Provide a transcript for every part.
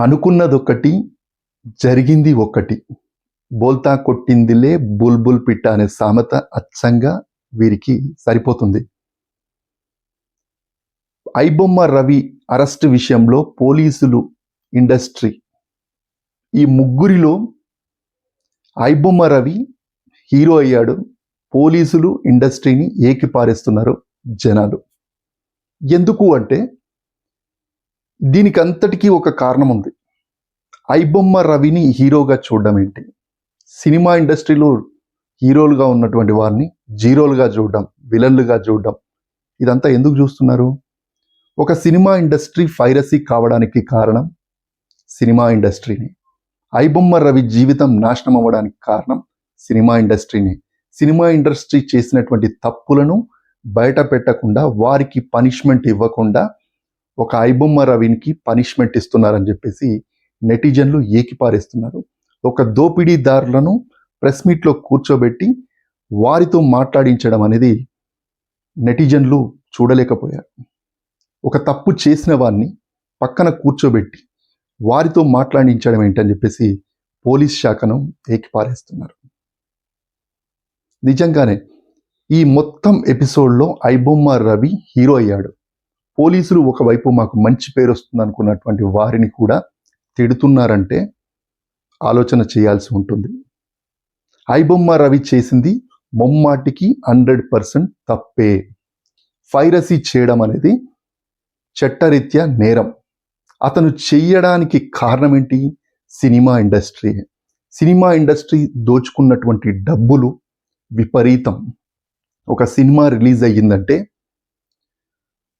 అనుకున్నదొక్కటి జరిగింది ఒక్కటి. బోల్తా కొట్టిందిలే బుల్బుల్ పిట్ట అనే సామెత అచ్చంగా వీరికి సరిపోతుంది. ఐబొమ్మ రవి అరెస్ట్ విషయంలో పోలీసులు ఇండస్ట్రీ. ఈ ముగ్గురిలో ఐబొమ్మ రవి హీరో అయ్యాడు. పోలీసులు ఇండస్ట్రీని ఏకిపారేస్తున్నారు జనాలు. ఎందుకు అంటే దీనికి అంతటికీ ఒక కారణం ఉంది ఐబొమ్మ రవిని హీరోగా చూడడం ఏంటి? సినిమా ఇండస్ట్రీలో హీరోలుగా ఉన్నటువంటి వారిని జీరోలుగా చూడడం విలన్లుగా చూడడం ఇదంతా ఎందుకు చూస్తున్నారు? ఒక సినిమా ఇండస్ట్రీ ఫైరసీ కావడానికి కారణం సినిమా ఇండస్ట్రీని. ఐబొమ్మ రవి జీవితం నాశనం అవ్వడానికి కారణం సినిమా ఇండస్ట్రీని. సినిమా ఇండస్ట్రీ చేసినటువంటి తప్పులను బయట పెట్టకుండా వారికి పనిష్మెంట్ ఇవ్వకుండా ఒక ఐబొమ్మ రవికి పనిష్మెంట్ ఇస్తున్నారని చెప్పేసి నెటిజన్లు ఏకిపారేస్తున్నారు. ఒక దోపిడీదారులను ప్రెస్ మీట్లో కూర్చోబెట్టి వారితో మాట్లాడించడం అనేది నెటిజన్లు చూడలేకపోయారు. ఒక తప్పు చేసిన వారిని పక్కన కూర్చోబెట్టి వారితో మాట్లాడించడం ఏంటని చెప్పేసి పోలీస్ శాఖను ఏకిపారేస్తున్నారు. నిజంగానే ఈ మొత్తం ఎపిసోడ్లో ఐబొమ్మ రవి హీరో అయ్యాడు. పోలీసులు ఒకవైపు మాకు మంచి పేరు వస్తుంది అనుకున్నటువంటి వారిని కూడా తిడుతున్నారంటే ఆలోచన చేయాల్సి ఉంటుంది. ఐబొమ్మ రవి చేసింది మొమ్మాటికి హండ్రెడ్ పర్సెంట్ తప్పే. ఫైరసీ చేయడం అనేది చట్టరీత్యా నేరం. అతను చెయ్యడానికి కారణం ఏంటి సినిమా ఇండస్ట్రీ. సినిమా ఇండస్ట్రీ దోచుకున్నటువంటి డబ్బులు విపరీతం. ఒక సినిమా రిలీజ్ అయ్యిందంటే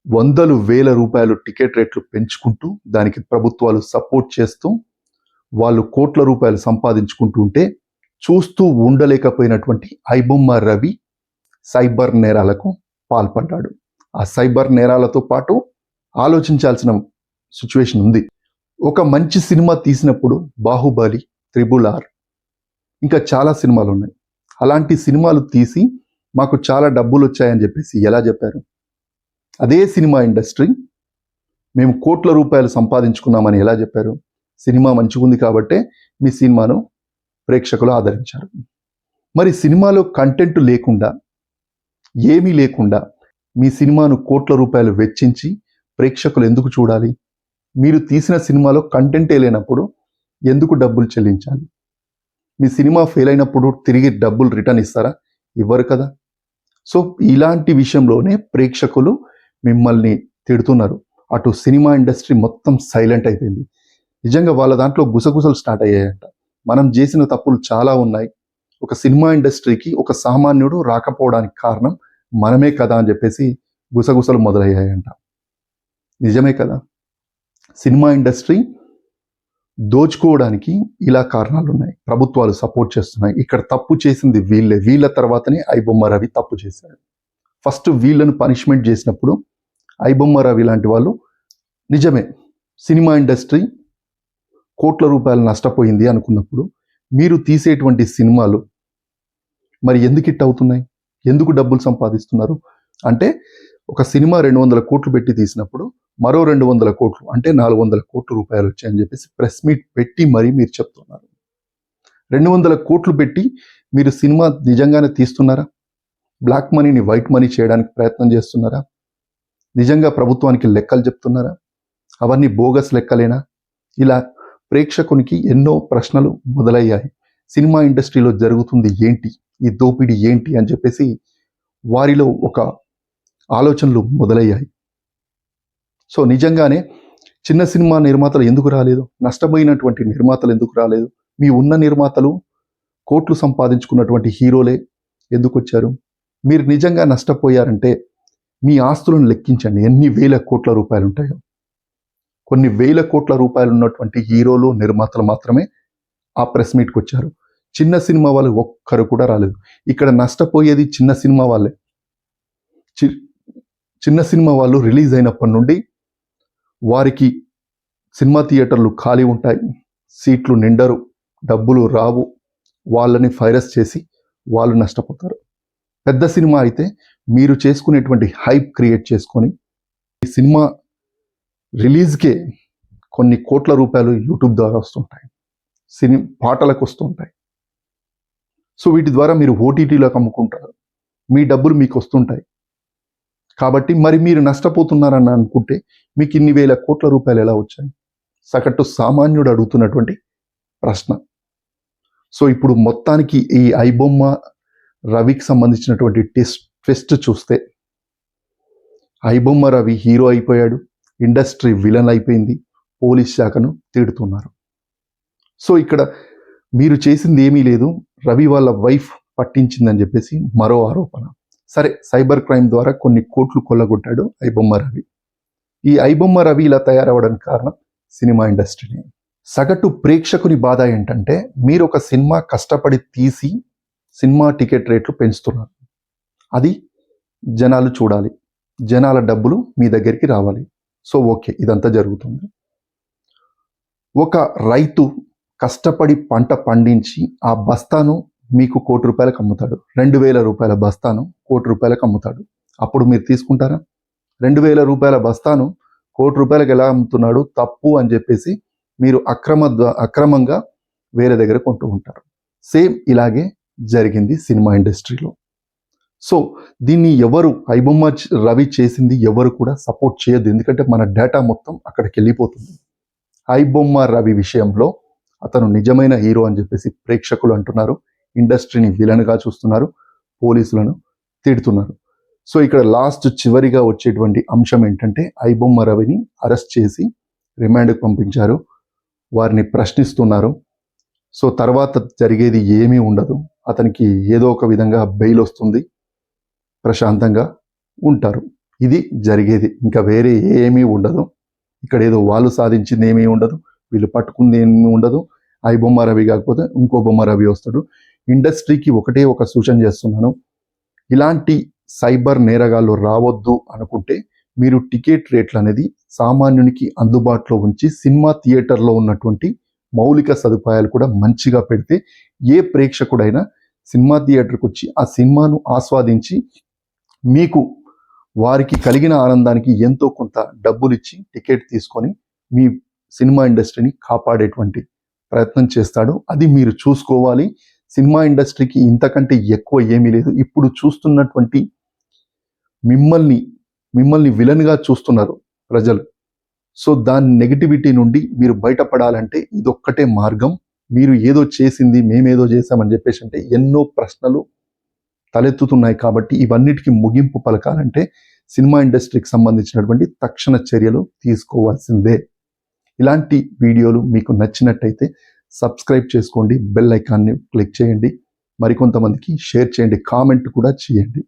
వందలు వేల రూపాయలు టికెట్ రేట్లు పెంచుకుంటూ దానికి ప్రభుత్వాలు సపోర్ట్ చేస్తూ వాళ్ళు కోట్ల రూపాయలు సంపాదించుకుంటూ ఉంటే చూస్తూ ఉండలేకపోయినటువంటి ఐబొమ్మ రవి సైబర్ నేరాలకు పాల్పడ్డాడు. ఆ సైబర్ నేరాలతో పాటు ఆలోచించాల్సిన సిచ్యువేషన్ ఉంది. ఒక మంచి సినిమా తీసినప్పుడు బాహుబలి త్రిబుల్ ఆర్ ఇంకా చాలా సినిమాలు ఉన్నాయి. అలాంటి సినిమాలు తీసి మాకు చాలా డబ్బులు వచ్చాయని చెప్పేసి ఎలా చెప్పారు? అదే సినిమా ఇండస్ట్రీ. మేము కోట్ల రూపాయలు సంపాదించుకున్నామని ఎలా చెప్పారు? సినిమా మంచిగుంది కాబట్టే మీ సినిమాను ప్రేక్షకులు ఆదరించారు. మరి సినిమాలో కంటెంట్ లేకుండా ఏమీ లేకుండా మీ సినిమాను కోట్ల రూపాయలు వెచ్చించి ప్రేక్షకులు ఎందుకు చూడాలి? మీరు తీసిన సినిమాలో కంటెంటే లేనప్పుడు ఎందుకు డబ్బులు చెల్లించాలి? మీ సినిమా ఫెయిల్ అయినప్పుడు తిరిగి డబ్బులు రిటర్న్ ఇస్తారా? ఇవ్వరు కదా. సో ఇలాంటి విషయంలోనే ప్రేక్షకులు మిమ్మల్ని తిడుతున్నారు. అటు సినిమా ఇండస్ట్రీ మొత్తం సైలెంట్ అయిపోయింది. నిజంగా వాళ్ళ దాంట్లో గుసగుసలు స్టార్ట్ అయ్యాయంట. మనం చేసిన తప్పులు చాలా ఉన్నాయి. ఒక సినిమా ఇండస్ట్రీకి ఒక సామాన్యుడు రాకపోవడానికి కారణం మనమే కదా అని చెప్పేసి గుసగుసలు మొదలయ్యాయంట. నిజమే కదా? సినిమా ఇండస్ట్రీ దోచుకోవడానికి ఇలా కారణాలు ఉన్నాయి. ప్రభుత్వాలు సపోర్ట్ చేస్తున్నాయి. ఇక్కడ తప్పు చేసింది వీళ్ళే. వీళ్ళ తర్వాతనే ఐబొమ్మ రవి తప్పు చేశాడు. ఫస్ట్ వీళ్ళను పనిష్మెంట్ చేసినప్పుడు ఐబొమ్మ రవి లాంటి వాళ్ళు నిజమే సినిమా ఇండస్ట్రీ కోట్ల రూపాయలు నష్టపోయింది అనుకున్నప్పుడు మీరు తీసేటువంటి సినిమాలు మరి ఎందుకు హిట్ అవుతున్నాయి? ఎందుకు డబ్బులు సంపాదిస్తున్నారు? అంటే ఒక సినిమా రెండు వందల కోట్లు పెట్టి తీసినప్పుడు మరో రెండు వందల కోట్లు అంటే నాలుగు వందల కోట్ల రూపాయలు వచ్చాయని చెప్పేసి ప్రెస్ మీట్ పెట్టి మరీ మీరు చెప్తున్నారు. రెండు వందల కోట్లు పెట్టి మీరు సినిమా నిజంగానే తీస్తున్నారా? బ్లాక్ మనీని వైట్ మనీ చేయడానికి ప్రయత్నం చేస్తున్నారా? నిజంగా ప్రభుత్వానికి లెక్కలు చెప్తున్నారా? అవన్నీ బోగస్ లెక్కలేనా? ఇలా ప్రేక్షకునికి ఎన్నో ప్రశ్నలు మొదలయ్యాయి. సినిమా ఇండస్ట్రీలో జరుగుతుంది ఏంటి? ఈ దోపిడీ ఏంటి? అని చెప్పేసి వారిలో ఒక ఆలోచనలు మొదలయ్యాయి. సో నిజంగానే చిన్న సినిమా నిర్మాతలు ఎందుకు రాలేదు? నష్టపోయినటువంటి నిర్మాతలు ఎందుకు రాలేదు? మీ ఉన్న నిర్మాతలు కోట్లు సంపాదించుకున్నటువంటి హీరోలే ఎందుకు వచ్చారు? మీరు నిజంగా నష్టపోయారంటే మీ ఆస్తులను లెక్కించండి. ఎన్ని వేల కోట్ల రూపాయలు ఉంటాయో. కొన్ని వేల కోట్ల రూపాయలు ఉన్నటువంటి హీరోలు నిర్మాతలు మాత్రమే ఆ ప్రెస్ మీట్కి వచ్చారు. చిన్న సినిమా వాళ్ళు ఒక్కరు కూడా రాలేదు. ఇక్కడ నష్టపోయేది చిన్న సినిమా వాళ్ళే. చి- చిన్న సినిమా వాళ్ళు రిలీజ్ అయినప్పటి నుండి వారికి సినిమా థియేటర్లు ఖాళీ ఉంటాయి. సీట్లు నిండరు డబ్బులు రావు. వాళ్ళని ఫైరస్ చేసి వాళ్ళు నష్టపోతారు. పెద్ద సినిమా అయితే మీరు చేసుకునేటువంటి హైప్ క్రియేట్ చేసుకొని ఈ సినిమా రిలీజ్కే కొన్ని కోట్ల రూపాయలు యూట్యూబ్ ద్వారా వస్తుంటాయి. సినీ పాటలకు వస్తుంటాయి. సో వీటి ద్వారా మీరు ఓటీటీలోకి అమ్ముకుంటారు. మీ డబ్బులు మీకు వస్తుంటాయి. కాబట్టి మరి మీరు నష్టపోతున్నారని అనుకుంటే మీకు ఇన్ని వేల కోట్ల రూపాయలు ఎలా వచ్చాయి? సగటు సామాన్యుడు అడుగుతున్నటువంటి ప్రశ్న. సో ఇప్పుడు మొత్తానికి ఈ ఐబొమ్మ రవికి సంబంధించినటువంటి టెస్ట్ ట్విస్ట్ చూస్తే ఐబొమ్మ రవి హీరో అయిపోయాడు ఇండస్ట్రీ విలన్ అయిపోయింది పోలీస్ శాఖను తిడుతున్నారు. సో ఇక్కడ మీరు చేసింది ఏమీ లేదు రవి వాళ్ళ వైఫ్ పట్టించిందని చెప్పేసి మరో ఆరోపణ. సరే సైబర్ క్రైమ్ ద్వారా కొన్ని కోట్లు కొల్లగొట్టాడు ఐబొమ్మ రవి. ఈ ఐబొమ్మ రవి ఇలా తయారవడానికి కారణం సినిమా ఇండస్ట్రీని. సగటు ప్రేక్షకుని బాధ ఏంటంటే మీరు ఒక సినిమా కష్టపడి తీసి సినిమా టికెట్ రేట్లు పెంచుతున్నారు. అది జనాలు చూడాలి. జనాల డబ్బులు మీ దగ్గరికి రావాలి. సో ఓకే ఇదంతా జరుగుతుంది. ఒక రైతు కష్టపడి పంట పండించి ఆ బస్తాను మీకు కోటి రూపాయలకు అమ్ముతాడు. రెండు వేల రూపాయల బస్తాను కోటి రూపాయలకు అమ్ముతాడు. అప్పుడు మీరు తీసుకుంటారా? రెండు వేల రూపాయల బస్తాను కోటి రూపాయలకు ఎలా అమ్ముతున్నాడు? తప్పు అని చెప్పేసి మీరు అక్రమ అక్రమంగా వేరే దగ్గర కొంటూ ఉంటారు. సేమ్ ఇలాగే జరిగింది సినిమా ఇండస్ట్రీలో. సో దీన్ని ఎవరు ఐబొమ్మ రవి చేసింది ఎవరు కూడా సపోర్ట్ చేయదు ఎందుకంటే మన డేటా మొత్తం అక్కడికి వెళ్ళిపోతుంది. ఐబొమ్మ రవి విషయంలో అతను నిజమైన హీరో అని చెప్పేసి ప్రేక్షకులు అంటున్నారు. ఇండస్ట్రీని విలన్గా చూస్తున్నారు. పోలీసులను తిడుతున్నారు. సో ఇక్కడ లాస్ట్ చివరిగా వచ్చేటువంటి అంశం ఏంటంటే ఐబొమ్మ రవిని అరెస్ట్ చేసి రిమాండ్కి పంపించారు. వారిని ప్రశ్నిస్తున్నారు. సో తర్వాత జరిగేది ఏమీ ఉండదు. అతనికి ఏదో ఒక విధంగా బెయిల్ వస్తుంది. ప్రశాంతంగా ఉంటారు. ఇది జరిగేది. ఇంకా వేరే ఏమీ ఉండదు. ఇక్కడ ఏదో వాళ్ళు సాధించింది ఏమీ ఉండదు. వీళ్ళు పట్టుకుంది ఏమీ ఉండదు. ఐ బొమ్మ రవి కాకపోతే ఇంకో బొమ్మ రవి వస్తాడు. ఇండస్ట్రీకి ఒకటే ఒక సూచన చేస్తున్నాను. ఇలాంటి సైబర్ నేరగాళ్ళు రావద్దు అనుకుంటే మీరు టికెట్ రేట్లు అనేది సామాన్యునికి అందుబాటులో ఉంచి సినిమా థియేటర్లో ఉన్నటువంటి మౌలిక సదుపాయాలు కూడా మంచిగా పెడితే ఏ ప్రేక్షకుడైనా సినిమా థియేటర్కి వచ్చి ఆ సినిమాను ఆస్వాదించి మీకు వారికి కలిగిన ఆనందానికి ఎంతో కొంత డబ్బులు ఇచ్చి టికెట్ తీసుకొని మీ సినిమా ఇండస్ట్రీని కాపాడేటువంటి ప్రయత్నం చేస్తాడు. అది మీరు చూసుకోవాలి. సినిమా ఇండస్ట్రీకి ఇంతకంటే ఎక్కువ ఏమీ లేదు. ఇప్పుడు చూస్తున్నటువంటి మిమ్మల్ని మిమ్మల్ని విలన్గా చూస్తున్నారు ప్రజలు. సో దాని నెగిటివిటీ నుండి మీరు బయటపడాలంటే ఇదొక్కటే మార్గం. మీరు ఏదో చేసింది మేమేదో చేసామని చెప్పేసి అంటే ఎన్నో ప్రశ్నలు తలెత్తుతున్నాయి కాబట్టి ఇవన్నిటికీ ముగింపు పలకాలంటే సినిమా ఇండస్ట్రీకి సంబంధించినటువంటి తక్షణ చర్యలు తీసుకోవాల్సిందే. ఇలాంటి వీడియోలు మీకు నచ్చినట్టయితే సబ్స్క్రైబ్ చేసుకోండి బెల్ ఐకాన్ని క్లిక్ చేయండి మరికొంతమందికి షేర్ చేయండి కామెంట్ కూడా చేయండి.